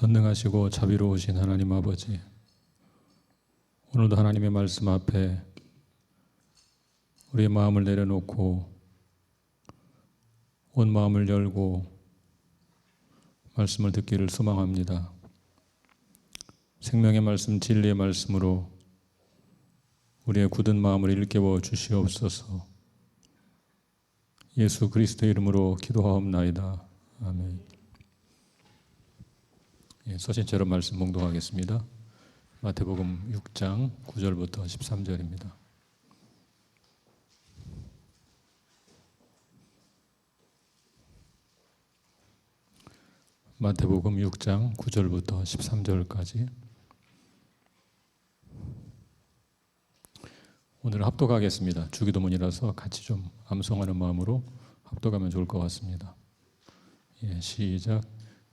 전능하시고 자비로우신 하나님 아버지, 오늘도 하나님의 말씀 앞에 우리의 마음을 내려놓고 온 마음을 열고 말씀을 듣기를 소망합니다. 생명의 말씀, 진리의 말씀으로 우리의 굳은 마음을 일깨워 주시옵소서. 예수 그리스도 이름으로 기도하옵나이다. 아멘. 예, 서신처럼 말씀 봉독하겠습니다. 마태복음 6장 9절부터 13절입니다. 마태복음 6장 9절부터 13절까지 오늘 합독하겠습니다. 주기도문이라서 같이 좀 암송하는 마음으로 합독하면 좋을 것 같습니다. 예, 시작.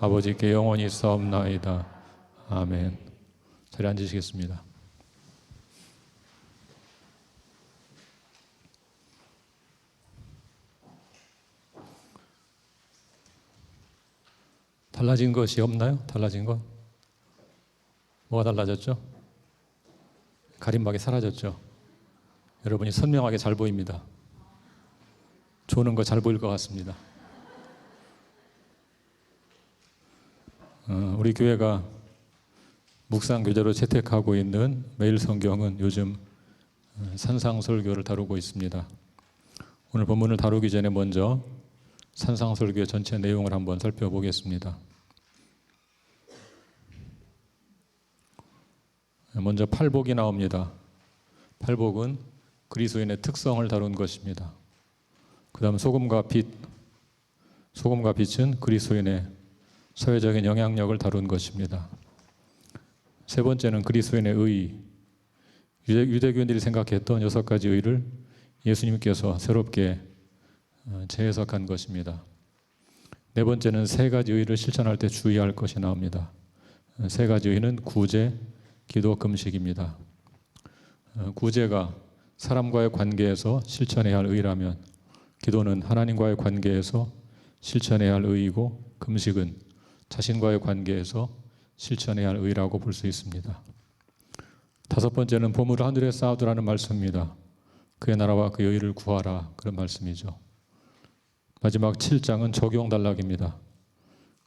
아버지께 영원히 싸움나이다. 아멘. 자리 앉으시겠습니다. 달라진 것이 없나요? 달라진 것? 뭐가 달라졌죠? 가림막이 사라졌죠? 여러분이 선명하게 잘 보입니다. 조는 거 잘 보일 것 같습니다. 우리 교회가 묵상 교재로 채택하고 있는 매일 성경은 요즘 어, 산상설교를 다루고 있습니다. 오늘 본문을 다루기 전에 먼저 산상설교의 전체 내용을 한번 살펴보겠습니다. 먼저 팔복이 나옵니다. 팔복은 그리스도인의 특성을 다룬 것입니다. 그 다음 소금과 빛, 소금과 빛은 그리스도인의 사회적인 영향력을 다룬 것입니다. 세 번째는 그리스도인의 의, 유대, 교인들이 생각했던 여섯 가지 의를 예수님께서 새롭게 어, 재해석한 것입니다. 네 번째는 세 가지 의를 실천할 때 주의할 것이 나옵니다. 어, 세 가지 의는 구제, 기도, 금식입니다. 어, 구제가 사람과의 관계에서 실천해야 할 의라면 기도는 하나님과의 관계에서 실천해야 할 의이고 금식은 자신과의 관계에서 실천해야 할 의라고 볼 수 있습니다. 다섯 번째는 보물을 하늘에 쌓아두라는 말씀입니다. 그의 나라와 그 의를 구하라 그런 말씀이죠. 마지막 7장은 적용 단락입니다.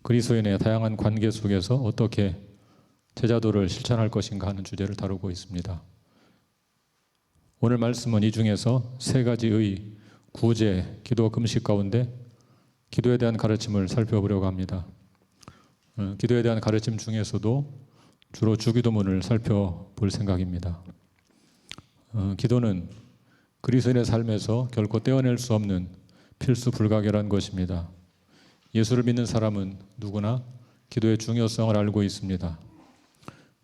그리스도인의 다양한 관계 속에서 어떻게 제자도를 실천할 것인가 하는 주제를 다루고 있습니다. 오늘 말씀은 이 중에서 세 가지의 구제, 기도, 금식 가운데 기도에 대한 가르침을 살펴보려고 합니다. 어, 기도에 대한 가르침 중에서도 주로 주기도문을 살펴볼 생각입니다. 어, 기도는 그리스도인의 삶에서 결코 떼어낼 수 없는 필수 불가결한 것입니다. 예수를 믿는 사람은 누구나 기도의 중요성을 알고 있습니다.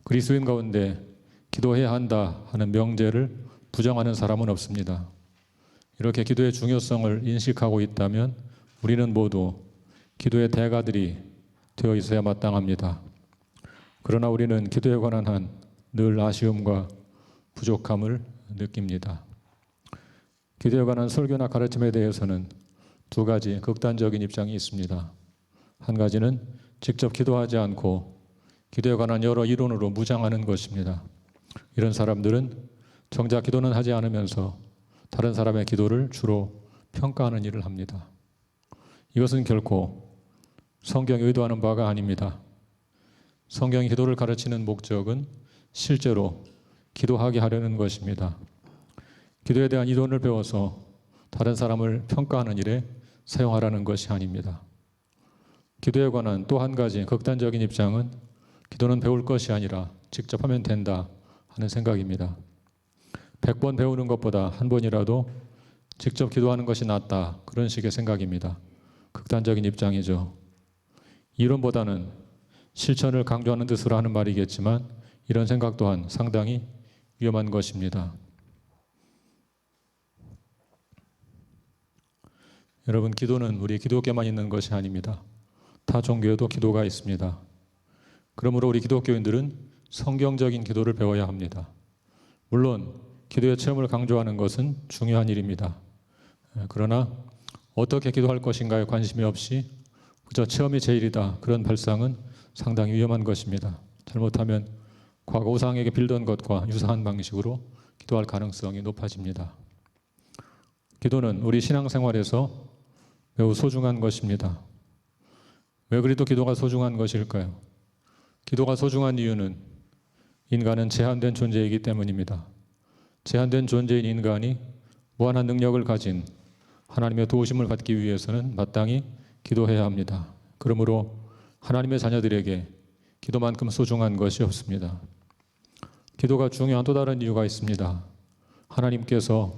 그리스도인 가운데 기도해야 한다 하는 명제를 부정하는 사람은 없습니다. 이렇게 기도의 중요성을 인식하고 있다면 우리는 모두 기도의 대가들이 되어 있어야 마땅합니다. 그러나 우리는 기도에 관한 한 늘 아쉬움과 부족함을 느낍니다. 기도에 관한 설교나 가르침에 대해서는 두 가지 극단적인 입장이 있습니다. 한 가지는 직접 기도하지 않고 기도에 관한 여러 이론으로 무장하는 것입니다. 이런 사람들은 정작 기도는 하지 않으면서 다른 사람의 기도를 주로 평가하는 일을 합니다. 이것은 결코 성경이 의도하는 바가 아닙니다. 성경이 기도를 가르치는 목적은 실제로 기도하게 하려는 것입니다. 기도에 대한 이론을 배워서 다른 사람을 평가하는 일에 사용하라는 것이 아닙니다. 기도에 관한 또 한 가지 극단적인 입장은 기도는 배울 것이 아니라 직접 하면 된다 하는 생각입니다. 100번 배우는 것보다 한 번이라도 직접 기도하는 것이 낫다. 그런 식의 생각입니다. 극단적인 입장이죠. 이론보다는 실천을 강조하는 뜻으로 하는 말이겠지만 이런 생각 또한 상당히 위험한 것입니다. 여러분, 기도는 우리 기독교만 있는 것이 아닙니다. 타 종교에도 기도가 있습니다. 그러므로 우리 기독교인들은 성경적인 기도를 배워야 합니다. 물론 기도의 체험을 강조하는 것은 중요한 일입니다. 그러나 어떻게 기도할 것인가에 관심이 없이 그저 체험이 제일이다 그런 발상은 상당히 위험한 것입니다. 잘못하면 과거 우상에게 빌던 것과 유사한 방식으로 기도할 가능성이 높아집니다. 기도는 우리 신앙생활에서 매우 소중한 것입니다. 왜 그리도 기도가 소중한 것일까요? 기도가 소중한 이유는 인간은 제한된 존재이기 때문입니다. 제한된 존재인 인간이 무한한 능력을 가진 하나님의 도우심을 받기 위해서는 마땅히 기도해야 합니다. 그러므로 하나님의 자녀들에게 기도만큼 소중한 것이 없습니다. 기도가 중요한 또 다른 이유가 있습니다. 하나님께서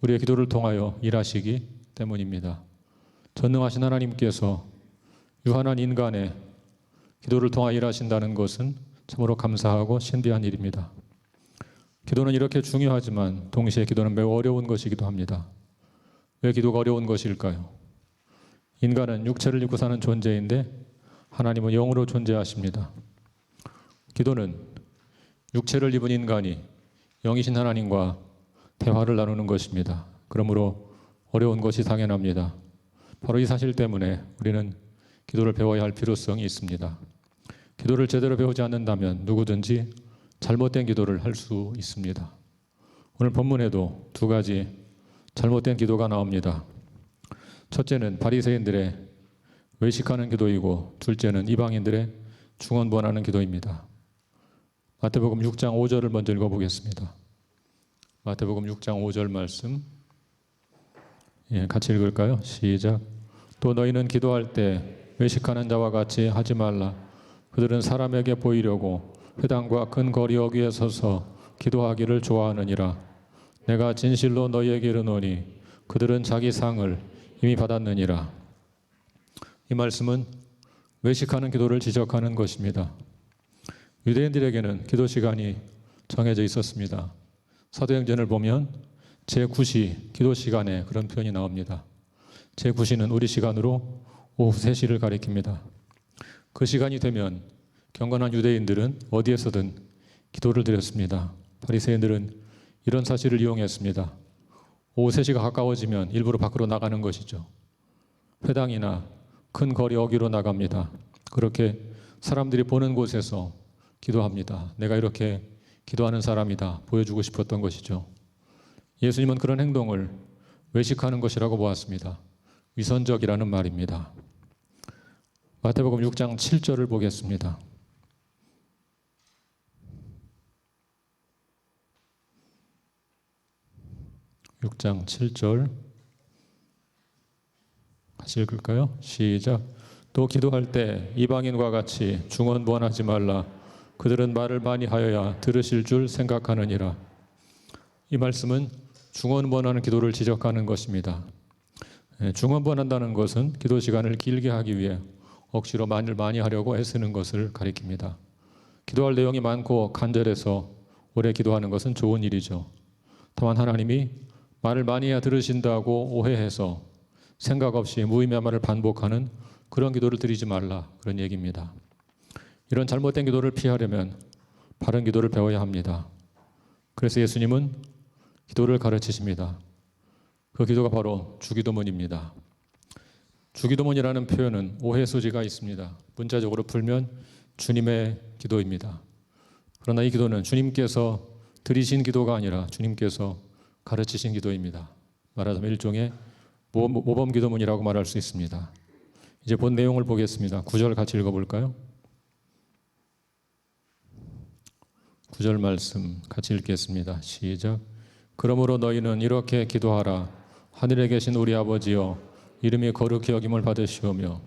우리의 기도를 통하여 일하시기 때문입니다. 전능하신 하나님께서 유한한 인간의 기도를 통하여 일하신다는 것은 참으로 감사하고 신비한 일입니다. 기도는 이렇게 중요하지만 동시에 기도는 매우 어려운 것이기도 합니다. 왜 기도가 어려운 것일까요? 인간은 육체를 입고 사는 존재인데 하나님은 영으로 존재하십니다. 기도는 육체를 입은 인간이 영이신 하나님과 대화를 나누는 것입니다. 그러므로 어려운 것이 당연합니다. 바로 이 사실 때문에 우리는 기도를 배워야 할 필요성이 있습니다. 기도를 제대로 배우지 않는다면 누구든지 잘못된 기도를 할 수 있습니다. 오늘 본문에도 두 가지 잘못된 기도가 나옵니다. 첫째는 바리새인들의 외식하는 기도이고 둘째는 이방인들의 중언부원하는 기도입니다. 마태복음 6장 5절을 먼저 읽어보겠습니다. 마태복음 6장 5절 말씀 예, 같이 읽을까요? 시작. 또 너희는 기도할 때 외식하는 자와 같이 하지 말라. 그들은 사람에게 보이려고 회당과 큰 거리 어귀에 서서 기도하기를 좋아하느니라. 내가 진실로 너희에게 이르노니 그들은 자기 상을 이미 받았느니라. 이 말씀은 외식하는 기도를 지적하는 것입니다. 유대인들에게는 기도 시간이 정해져 있었습니다. 사도행전을 보면 제9시 기도 시간에 그런 표현이 나옵니다. 제9시는 우리 시간으로 오후 3시를 가리킵니다. 그 시간이 되면 경건한 유대인들은 어디에서든 기도를 드렸습니다. 바리새인들은 이런 사실을 이용했습니다. 오후 3시가 가까워지면 일부러 밖으로 나가는 것이죠. 회당이나 큰 거리 어기로 나갑니다. 그렇게 사람들이 보는 곳에서 기도합니다. 내가 이렇게 기도하는 사람이다. 보여주고 싶었던 것이죠. 예수님은 그런 행동을 외식하는 것이라고 보았습니다. 위선적이라는 말입니다. 마태복음 6장 7절을 보겠습니다. 6장 7절 같이 읽을까요? 시작. 또 기도할 때 이방인과 같이 중언부언하지 말라. 그들은 말을 많이 하여야 들으실 줄 생각하느니라. 이 말씀은 중언부언하는 기도를 지적하는 것입니다. 예, 중언부언한다는 것은 기도 시간을 길게 하기 위해 억지로 말을 많이 하려고 애쓰는 것을 가리킵니다. 기도할 내용이 많고 간절해서 오래 기도하는 것은 좋은 일이죠. 다만 하나님이 말을 많이 해야 들으신다고 오해해서 생각 없이 무의미한 말을 반복하는 그런 기도를 드리지 말라 그런 얘기입니다. 이런 잘못된 기도를 피하려면 바른 기도를 배워야 합니다. 그래서 예수님은 기도를 가르치십니다. 그 기도가 바로 주기도문입니다. 주기도문이라는 표현은 오해 소지가 있습니다. 문자적으로 풀면 주님의 기도입니다. 그러나 이 기도는 주님께서 드리신 기도가 아니라 주님께서 가르치신 기도입니다. 말하자면 일종의 모범 기도문이라고 말할 수 있습니다. 이제 본 내용을 보겠습니다. 9절 같이 읽어볼까요? 9절 말씀 같이 읽겠습니다. 시작. 그러므로 너희는 이렇게 기도하라. 하늘에 계신 우리 아버지여, 이름이 거룩히 여김을 받으시오며.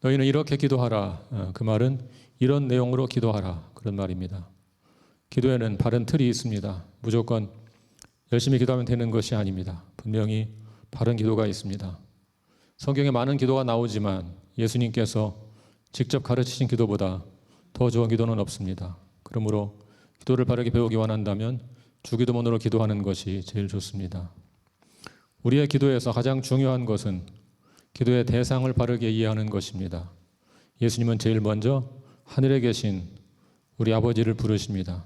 너희는 이렇게 기도하라. 어, 그 말은 이런 내용으로 기도하라. 그런 말입니다. 기도에는 바른 틀이 있습니다. 무조건 열심히 기도하면 되는 것이 아닙니다. 분명히 바른 기도가 있습니다. 성경에 많은 기도가 나오지만 예수님께서 직접 가르치신 기도보다 더 좋은 기도는 없습니다. 그러므로 기도를 바르게 배우기 원한다면 주기도문으로 기도하는 것이 제일 좋습니다. 우리의 기도에서 가장 중요한 것은 기도의 대상을 바르게 이해하는 것입니다. 예수님은 제일 먼저 하늘에 계신 우리 아버지를 부르십니다.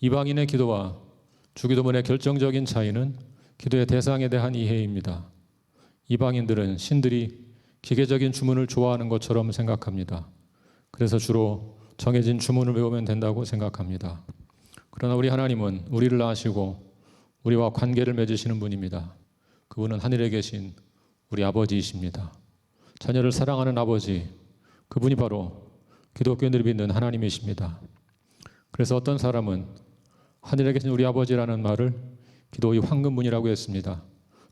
이방인의 기도와 주기도문의 결정적인 차이는 기도의 대상에 대한 이해입니다. 이방인들은 신들이 기계적인 주문을 좋아하는 것처럼 생각합니다. 그래서 주로 정해진 주문을 외우면 된다고 생각합니다. 그러나 우리 하나님은 우리를 아시고 우리와 관계를 맺으시는 분입니다. 그분은 하늘에 계신 우리 아버지이십니다. 자녀를 사랑하는 아버지, 그분이 바로 기독교인들이 믿는 하나님이십니다. 그래서 어떤 사람은 하늘에 계신 우리 아버지라는 말을 기도의 황금문이라고 했습니다.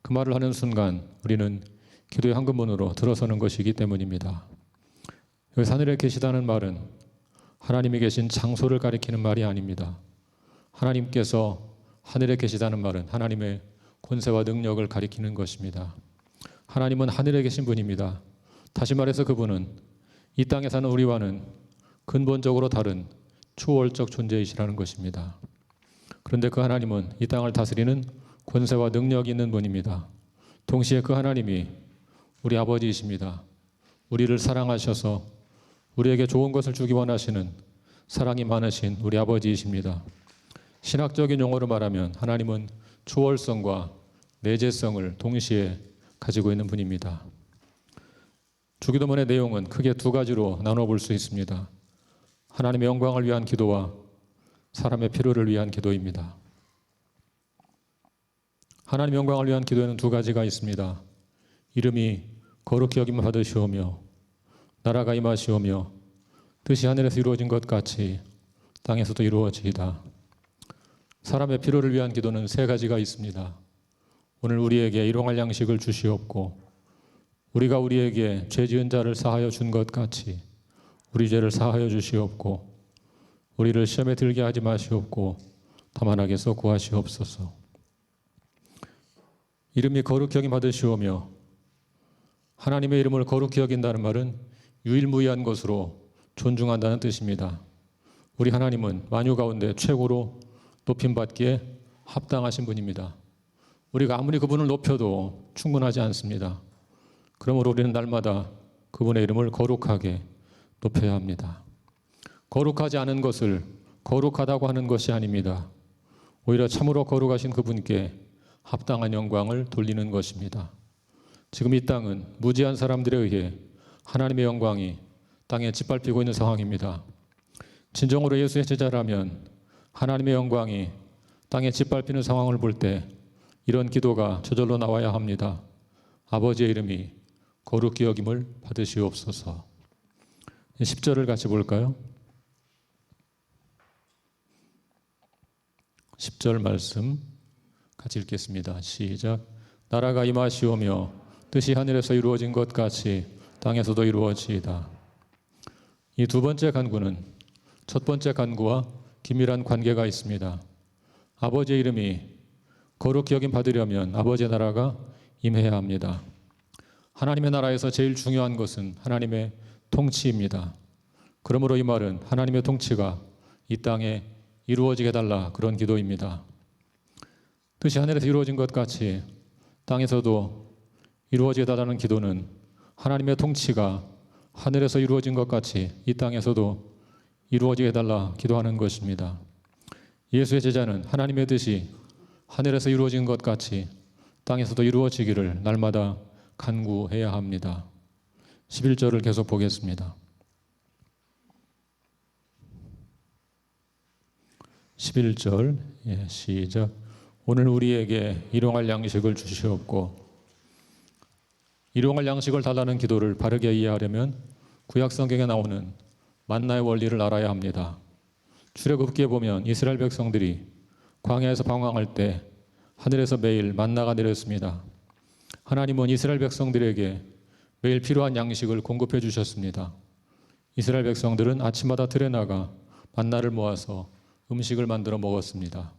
그 말을 하는 순간 우리는 기도의 황금문으로 들어서는 것이기 때문입니다. 여기 하늘에 계시다는 말은 하나님이 계신 장소를 가리키는 말이 아닙니다. 하나님께서 하늘에 계시다는 말은 하나님의 권세와 능력을 가리키는 것입니다. 하나님은 하늘에 계신 분입니다. 다시 말해서 그분은 이 땅에 사는 우리와는 근본적으로 다른 초월적 존재이시라는 것입니다. 그런데 그 하나님은 이 땅을 다스리는 권세와 능력이 있는 분입니다. 동시에 그 하나님이 우리 아버지이십니다. 우리를 사랑하셔서 우리에게 좋은 것을 주기 원하시는 사랑이 많으신 우리 아버지이십니다. 신학적인 용어로 말하면 하나님은 초월성과 내재성을 동시에 가지고 있는 분입니다. 주기도문의 내용은 크게 두 가지로 나눠 볼 수 있습니다. 하나님의 영광을 위한 기도와 사람의 필요를 위한 기도입니다. 하나님 영광을 위한 기도에는 두 가지가 있습니다. 이름이 거룩히 여김을 받으시오며 나라가 임하시오며 뜻이 하늘에서 이루어진 것 같이 땅에서도 이루어지이다. 사람의 필요를 위한 기도는 세 가지가 있습니다. 오늘 우리에게 일용할 양식을 주시옵고 우리가 우리에게 죄 지은 자를 사하여 준 것 같이 우리 죄를 사하여 주시옵고 우리를 시험에 들게 하지 마시옵고 다만 악에서 구하시옵소서. 이름이 여김 받으시오며 하나님의 이름을 거룩히 여긴다는 말은 유일무이한 것으로 존중한다는 뜻입니다. 우리 하나님은 만유 가운데 최고로 높임 받기에 합당하신 분입니다. 우리가 아무리 그분을 높여도 충분하지 않습니다. 그러므로 우리는 날마다 그분의 이름을 거룩하게 높여야 합니다. 거룩하지 않은 것을 거룩하다고 하는 것이 아닙니다. 오히려 참으로 거룩하신 그분께 합당한 영광을 돌리는 것입니다. 지금 이 땅은 무지한 사람들에 의해 하나님의 영광이 땅에 짓밟히고 있는 상황입니다. 진정으로 예수의 제자라면 하나님의 영광이 땅에 짓밟히는 상황을 볼 때 이런 기도가 저절로 나와야 합니다. 아버지의 이름이 거룩히 여김을 받으시옵소서. 10절을 같이 볼까요? 10절 말씀 같이 읽겠습니다. 시작. 나라가 임하시오며 뜻이 하늘에서 이루어진 것 같이 땅에서도 이루어지이다. 이 두 번째 간구는 첫 번째 간구와 긴밀한 관계가 있습니다. 아버지의 이름이 거룩히 여김 받으려면 아버지의 나라가 임해야 합니다. 하나님의 나라에서 제일 중요한 것은 하나님의 통치입니다. 그러므로 이 말은 하나님의 통치가 이 땅에 이루어지게 달라 그런 기도입니다. 뜻이 하늘에서 이루어진 것 같이 땅에서도 이루어지게 달라는 기도는 하나님의 통치가 하늘에서 이루어진 것 같이 이 땅에서도 이루어지게 달라 기도하는 것입니다. 예수의 제자는 하나님의 뜻이 하늘에서 이루어진 것 같이 땅에서도 이루어지기를 날마다 간구해야 합니다. 11절을 계속 보겠습니다. 11절 예, 시작 오늘 우리에게 일용할 양식을 주시옵고 일용할 양식을 달라는 기도를 바르게 이해하려면 구약 성경에 나오는 만나의 원리를 알아야 합니다. 출애굽기에 보면 이스라엘 백성들이 광야에서 방황할 때 하늘에서 매일 만나가 내렸습니다. 하나님은 이스라엘 백성들에게 매일 필요한 양식을 공급해 주셨습니다. 이스라엘 백성들은 아침마다 들에 나가 만나를 모아서 음식을 만들어 먹었습니다.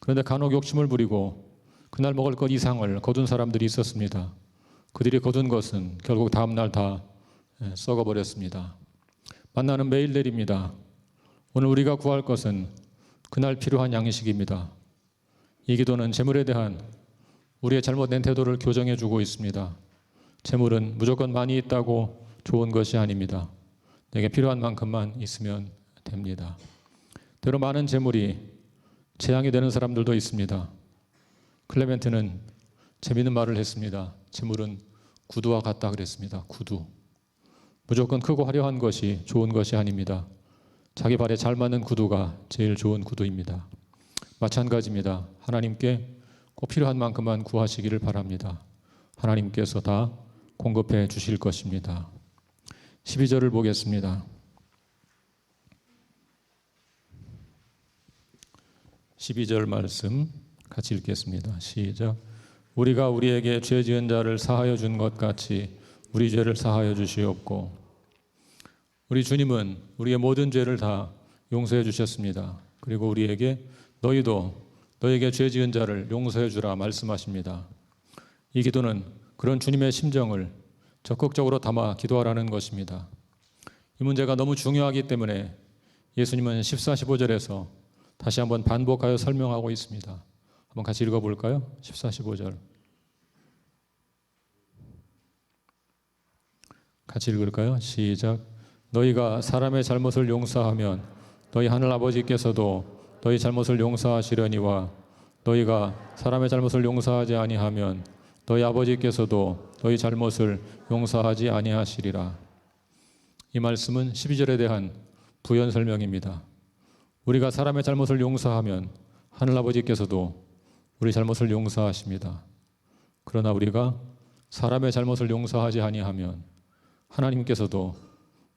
그런데 간혹 욕심을 부리고 그날 먹을 것 이상을 거둔 사람들이 있었습니다. 그들이 거둔 것은 결국 다음 날다 예, 썩어버렸습니다. 만나는 매일 내립니다. 오늘 우리가 구할 것은 그날 필요한 양식입니다. 이 기도는 재물에 대한 우리의 잘못된 태도를 교정해 주고 있습니다. 재물은 무조건 많이 있다고 좋은 것이 아닙니다. 내게 필요한 만큼만 있으면 됩니다. 때로 많은 재물이 재앙이 되는 사람들도 있습니다. 클레멘트는 재미있는 말을 했습니다. 재물은 구두와 같다 그랬습니다. 구두. 무조건 크고 화려한 것이 좋은 것이 아닙니다. 자기 발에 잘 맞는 구두가 제일 좋은 구두입니다. 마찬가지입니다. 하나님께 꼭 필요한 만큼만 구하시기를 바랍니다. 하나님께서 다 공급해 주실 것입니다. 12절을 보겠습니다. 12절 말씀 같이 읽겠습니다. 시작. 우리가 우리에게 죄 지은 자를 사하여 준 것 같이 우리 죄를 사하여 주시옵고 우리 주님은 우리의 모든 죄를 다 용서해 주셨습니다. 그리고 우리에게 너희도 너에게 죄 지은 자를 용서해 주라 말씀하십니다. 이 기도는 그런 주님의 심정을 적극적으로 담아 기도하라는 것입니다. 이 문제가 너무 중요하기 때문에 예수님은 14, 15절에서 다시 한번 반복하여 설명하고 있습니다. 한번 같이 읽어볼까요? 14, 15절. 같이 읽을까요? 시작. 너희가 사람의 잘못을 용서하면 너희 하늘 아버지께서도 너희 잘못을 용서하시려니와 너희가 사람의 잘못을 용서하지 아니하면 너희 아버지께서도 너희 잘못을 용서하지 아니하시리라. 이 말씀은 12절에 대한 부연 설명입니다. 우리가 사람의 잘못을 용서하면 하늘 아버지께서도 우리 잘못을 용서하십니다. 그러나 우리가 사람의 잘못을 용서하지 아니하면 하나님께서도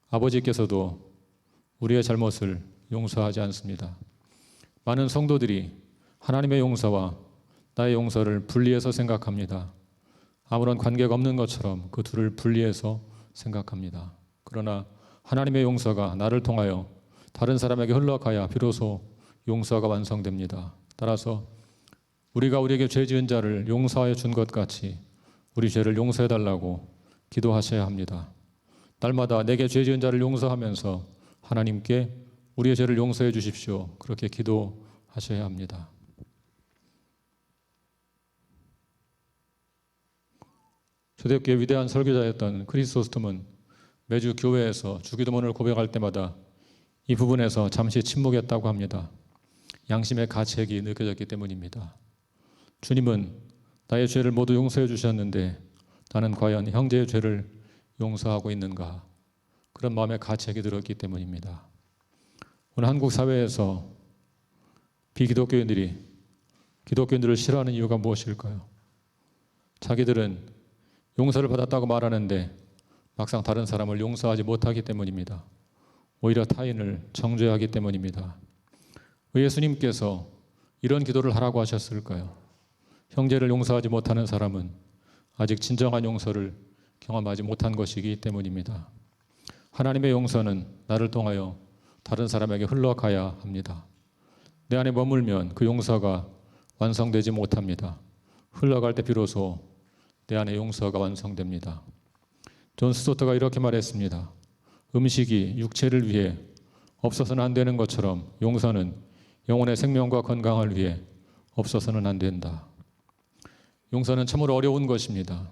아버지께서도 우리의 잘못을 용서하지 않습니다. 많은 성도들이 하나님의 용서와 나의 용서를 분리해서 생각합니다. 아무런 관계가 없는 것처럼 그 둘을 분리해서 생각합니다. 그러나 하나님의 용서가 나를 통하여 다른 사람에게 흘러가야 비로소 용서가 완성됩니다. 따라서 우리가 우리에게 죄 지은 자를 용서하여 준것 같이 우리 죄를 용서해 달라고 기도하셔야 합니다. 날마다 내게 죄 지은 자를 용서하면서 하나님께 우리의 죄를 용서해 주십시오. 그렇게 기도하셔야 합니다. 초대교회 위대한 설교자였던 크리스토스톰은 매주 교회에서 주기도문을 고백할 때마다 이 부분에서 잠시 침묵했다고 합니다. 양심의 가책이 느껴졌기 때문입니다. 주님은 나의 죄를 모두 용서해 주셨는데 나는 과연 형제의 죄를 용서하고 있는가? 그런 마음의 가책이 들었기 때문입니다. 오늘 한국 사회에서 비기독교인들이 기독교인들을 싫어하는 이유가 무엇일까요? 자기들은 용서를 받았다고 말하는데 막상 다른 사람을 용서하지 못하기 때문입니다. 오히려 타인을 정죄하기 때문입니다. 왜 예수님께서 이런 기도를 하라고 하셨을까요? 형제를 용서하지 못하는 사람은 아직 진정한 용서를 경험하지 못한 것이기 때문입니다. 하나님의 용서는 나를 통하여 다른 사람에게 흘러가야 합니다. 내 안에 머물면 그 용서가 완성되지 못합니다. 흘러갈 때 비로소 내 안에 용서가 완성됩니다. 존 스토트가 이렇게 말했습니다. 음식이 육체를 위해 없어서는 안 되는 것처럼 용서는 영혼의 생명과 건강을 위해 없어서는 안 된다. 용서는 참으로 어려운 것입니다.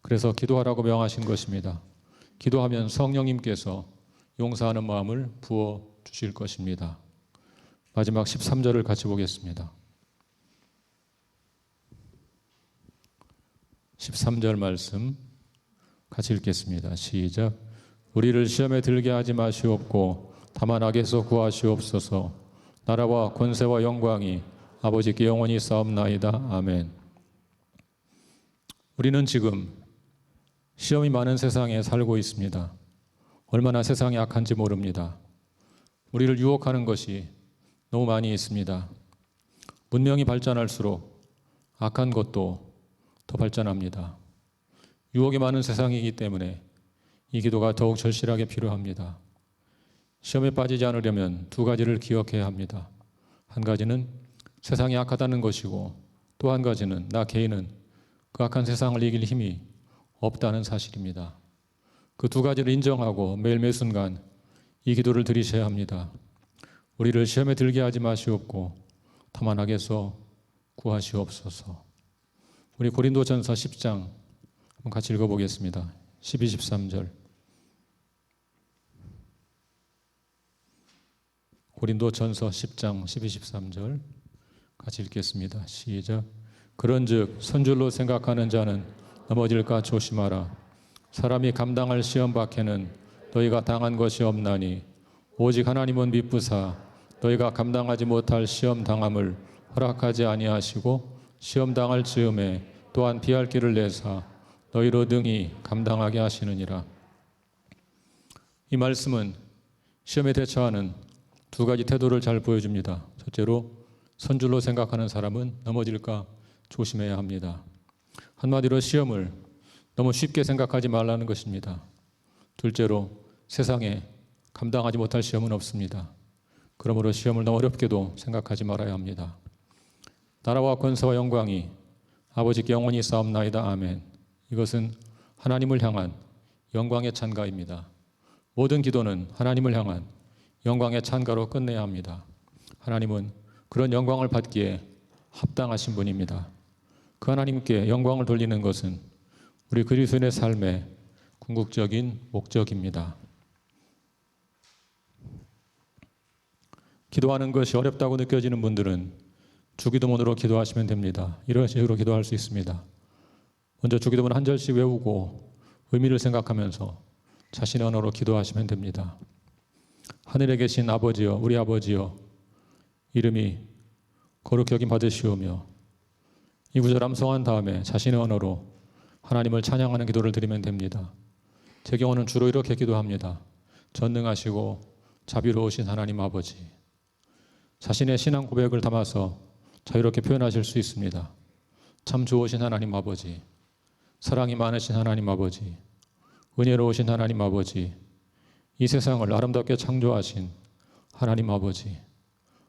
그래서 기도하라고 명하신 것입니다. 기도하면 성령님께서 용서하는 마음을 부어 주실 것입니다. 마지막 13절을 같이 보겠습니다. 13절 말씀 같이 읽겠습니다. 시작. 우리를 시험에 들게 하지 마시옵고 다만 악에서 구하시옵소서. 나라와 권세와 영광이 아버지께 영원히 싸움나이다. 아멘. 우리는 지금 시험이 많은 세상에 살고 있습니다. 얼마나 세상이 악한지 모릅니다. 우리를 유혹하는 것이 너무 많이 있습니다. 문명이 발전할수록 악한 것도 더 발전합니다. 유혹이 많은 세상이기 때문에 이 기도가 더욱 절실하게 필요합니다. 시험에 빠지지 않으려면 두 가지를 기억해야 합니다. 한 가지는 세상이 악하다는 것이고 또 한 가지는 나 개인은 그 악한 세상을 이길 힘이 없다는 사실입니다. 그 두 가지를 인정하고 매일 매 순간 이 기도를 드리셔야 합니다. 우리를 시험에 들게 하지 마시옵고 다만 하게서 구하시옵소서. 우리 고린도전서 10장 한번 같이 읽어보겠습니다. 12, 13절. 고린도 전서 10장 12, 13절 같이 읽겠습니다. 시작. 그런 즉 선줄로 생각하는 자는 넘어질까 조심하라. 사람이 감당할 시험 밖에는 너희가 당한 것이 없나니 오직 하나님은 미쁘사 너희가 감당하지 못할 시험 당함을 허락하지 아니하시고 시험 당할 즈음에 또한 피할 길을 내사 너희로 능히 감당하게 하시느니라. 이 말씀은 시험에 대처하는 두 가지 태도를 잘 보여줍니다. 첫째로 선줄로 생각하는 사람은 넘어질까 조심해야 합니다. 한마디로 시험을 너무 쉽게 생각하지 말라는 것입니다. 둘째로 세상에 감당하지 못할 시험은 없습니다. 그러므로 시험을 너무 어렵게도 생각하지 말아야 합니다. 나라와 권세와 영광이 아버지께 영원히 싸움나이다. 아멘. 이것은 하나님을 향한 영광의 찬가입니다. 모든 기도는 하나님을 향한 영광의 찬가로 끝내야 합니다. 하나님은 그런 영광을 받기에 합당하신 분입니다. 그 하나님께 영광을 돌리는 것은 우리 그리스도인의 삶의 궁극적인 목적입니다. 기도하는 것이 어렵다고 느껴지는 분들은 주기도문으로 기도하시면 됩니다. 이런 식으로 기도할 수 있습니다. 먼저 주기도문 한 절씩 외우고 의미를 생각하면서 자신의 언어로 기도하시면 됩니다. 하늘에 계신 아버지여, 우리 아버지여, 이름이 거룩히 여김 받으시오며 이 구절 암송한 다음에 자신의 언어로 하나님을 찬양하는 기도를 드리면 됩니다. 제 경우는 주로 이렇게 기도합니다. 전능하시고 자비로우신 하나님 아버지. 자신의 신앙 고백을 담아서 자유롭게 표현하실 수 있습니다. 참 좋으신 하나님 아버지. 사랑이 많으신 하나님 아버지. 은혜로우신 하나님 아버지. 이 세상을 아름답게 창조하신 하나님 아버지.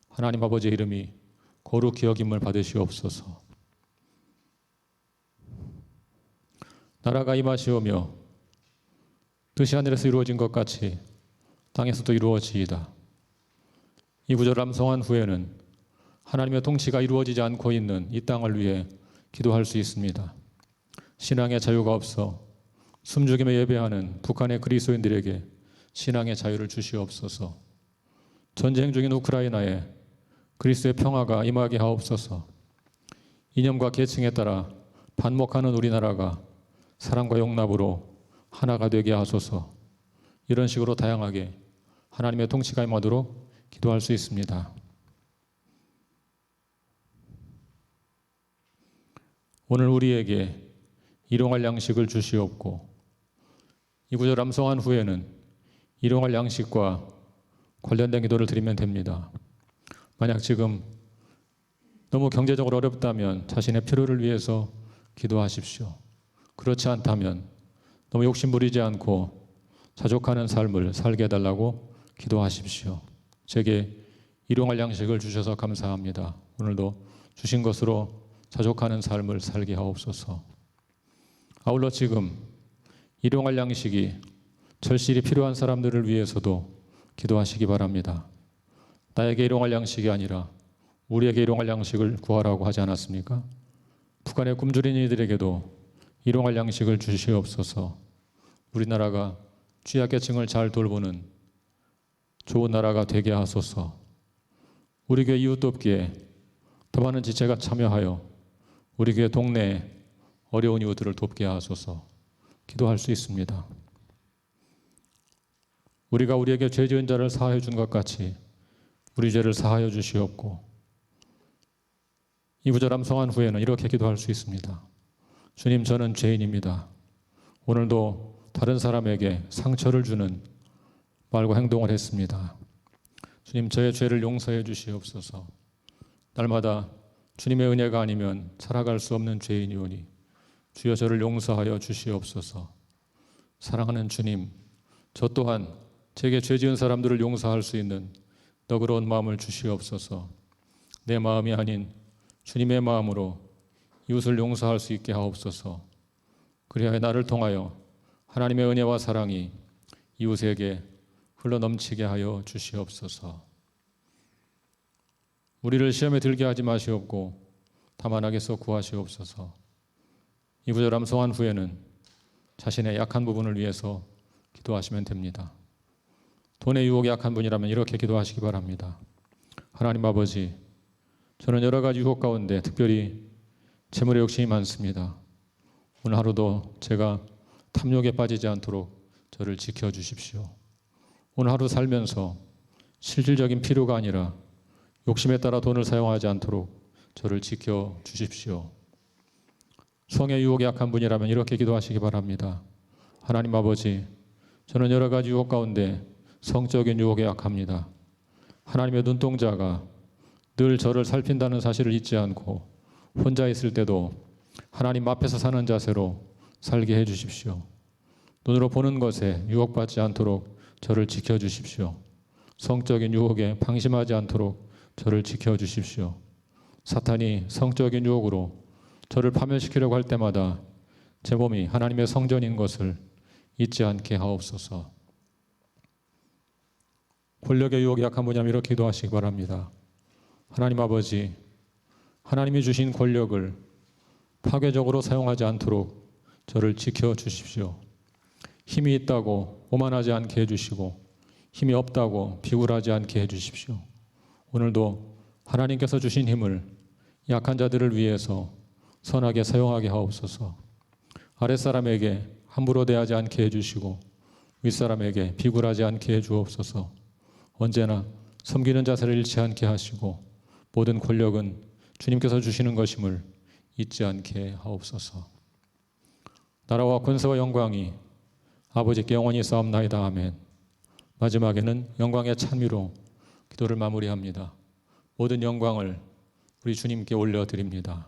하나님 아버지의 이름이 거룩히 여김을 받으시옵소서. 나라가 임하시오며 뜻이 하늘에서 이루어진 것 같이 땅에서도 이루어지이다. 이 구절을 암송한 후에는 하나님의 통치가 이루어지지 않고 있는 이 땅을 위해 기도할 수 있습니다. 신앙의 자유가 없어 숨죽임에 예배하는 북한의 그리스도인들에게 신앙의 자유를 주시옵소서. 전쟁 중인 우크라이나에 그리스도의 평화가 임하게 하옵소서. 이념과 계층에 따라 반목하는 우리나라가 사랑과 용납으로 하나가 되게 하소서. 이런 식으로 다양하게 하나님의 통치가 임하도록 기도할 수 있습니다. 오늘 우리에게 일용할 양식을 주시옵고 이 구절 암송한 후에는 일용할 양식과 관련된 기도를 드리면 됩니다. 만약 지금 너무 경제적으로 어렵다면 자신의 필요를 위해서 기도하십시오. 그렇지 않다면 너무 욕심 부리지 않고 자족하는 삶을 살게 해달라고 기도하십시오. 제게 일용할 양식을 주셔서 감사합니다. 오늘도 주신 것으로 자족하는 삶을 살게 하옵소서. 아울러 지금 일용할 양식이 절실히 필요한 사람들을 위해서도 기도하시기 바랍니다. 나에게 일용할 양식이 아니라 우리에게 일용할 양식을 구하라고 하지 않았습니까? 북한의 굶주린 이들에게도 일용할 양식을 주시옵소서. 우리나라가 취약계층을 잘 돌보는 좋은 나라가 되게 하소서. 우리 교회 이웃 돕기에 더 많은 지체가 참여하여 우리 교회 동네 어려운 이웃들을 돕게 하소서. 기도할 수 있습니다. 우리가 우리에게 죄 지은 자를 사하여 준 것 같이 우리 죄를 사하여 주시옵고 이 구절 암송한 후에는 이렇게 기도할 수 있습니다. 주님 저는 죄인입니다. 오늘도 다른 사람에게 상처를 주는 말과 행동을 했습니다. 주님 저의 죄를 용서해 주시옵소서. 날마다 주님의 은혜가 아니면 살아갈 수 없는 죄인이오니 주여 저를 용서하여 주시옵소서. 사랑하는 주님, 저 또한 제게 죄 지은 사람들을 용서할 수 있는 너그러운 마음을 주시옵소서. 내 마음이 아닌 주님의 마음으로 이웃을 용서할 수 있게 하옵소서. 그리하여 나를 통하여 하나님의 은혜와 사랑이 이웃에게 흘러 넘치게 하여 주시옵소서. 우리를 시험에 들게 하지 마시옵고 다만 악에서 구하시옵소서. 이 구절 암송한 후에는 자신의 약한 부분을 위해서 기도하시면 됩니다. 돈의 유혹이 약한 분이라면 이렇게 기도하시기 바랍니다. 하나님 아버지, 저는 여러 가지 유혹 가운데 특별히 재물의 욕심이 많습니다. 오늘 하루도 제가 탐욕에 빠지지 않도록 저를 지켜 주십시오. 오늘 하루 살면서 실질적인 필요가 아니라 욕심에 따라 돈을 사용하지 않도록 저를 지켜 주십시오. 성의 유혹에 약한 분이라면 이렇게 기도하시기 바랍니다. 하나님 아버지, 저는 여러 가지 유혹 가운데 성적인 유혹에 약합니다. 하나님의 눈동자가 늘 저를 살핀다는 사실을 잊지 않고 혼자 있을 때도 하나님 앞에서 사는 자세로 살게 해 주십시오. 눈으로 보는 것에 유혹받지 않도록 저를 지켜 주십시오. 성적인 유혹에 방심하지 않도록 저를 지켜 주십시오. 사탄이 성적인 유혹으로 저를 파멸시키려고 할 때마다 제 몸이 하나님의 성전인 것을 잊지 않게 하옵소서. 권력의 유혹에 약한 분이라면 이렇게 기도하시기 바랍니다. 하나님 아버지, 하나님이 주신 권력을 파괴적으로 사용하지 않도록 저를 지켜 주십시오. 힘이 있다고 오만하지 않게 해주시고 힘이 없다고 비굴하지 않게 해주십시오. 오늘도 하나님께서 주신 힘을 약한 자들을 위해서 선하게 사용하게 하옵소서. 아랫사람에게 함부로 대하지 않게 해주시고 윗사람에게 비굴하지 않게 해주옵소서. 언제나 섬기는 자세를 잃지 않게 하시고 모든 권력은 주님께서 주시는 것임을 잊지 않게 하옵소서. 나라와 권세와 영광이 아버지께 영원히 싸움나이다 아멘. 마지막에는 영광의 찬미로 기도를 마무리합니다. 모든 영광을 우리 주님께 올려드립니다.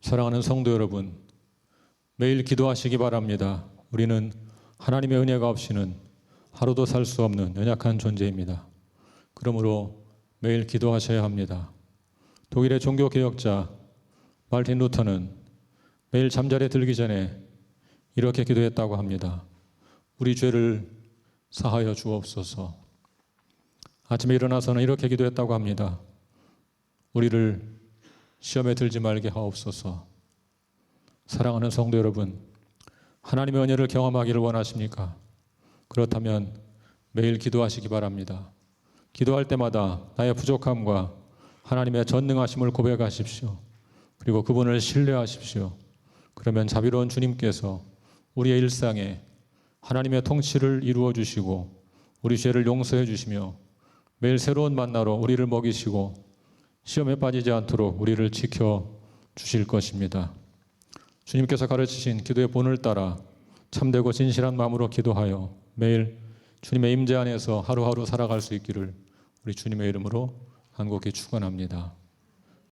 사랑하는 성도 여러분, 매일 기도하시기 바랍니다. 우리는 하나님의 은혜가 없이는 하루도 살 수 없는 연약한 존재입니다. 그러므로 매일 기도하셔야 합니다. 독일의 종교 개혁자 말틴 루터는 매일 잠자리에 들기 전에 이렇게 기도했다고 합니다. 우리 죄를 사하여 주옵소서. 아침에 일어나서는 이렇게 기도했다고 합니다. 우리를 시험에 들지 말게 하옵소서. 사랑하는 성도 여러분, 하나님의 은혜를 경험하기를 원하십니까? 그렇다면 매일 기도하시기 바랍니다. 기도할 때마다 나의 부족함과 하나님의 전능하심을 고백하십시오. 그리고 그분을 신뢰하십시오. 그러면 자비로운 주님께서 우리의 일상에 하나님의 통치를 이루어 주시고 우리 죄를 용서해 주시며 매일 새로운 만나로 우리를 먹이시고 시험에 빠지지 않도록 우리를 지켜 주실 것입니다. 주님께서 가르치신 기도의 본을 따라 참되고 진실한 마음으로 기도하여 매일 주님의 임재 안에서 하루하루 살아갈 수 있기를 우리 주님의 이름으로 간곡히 축원합니다.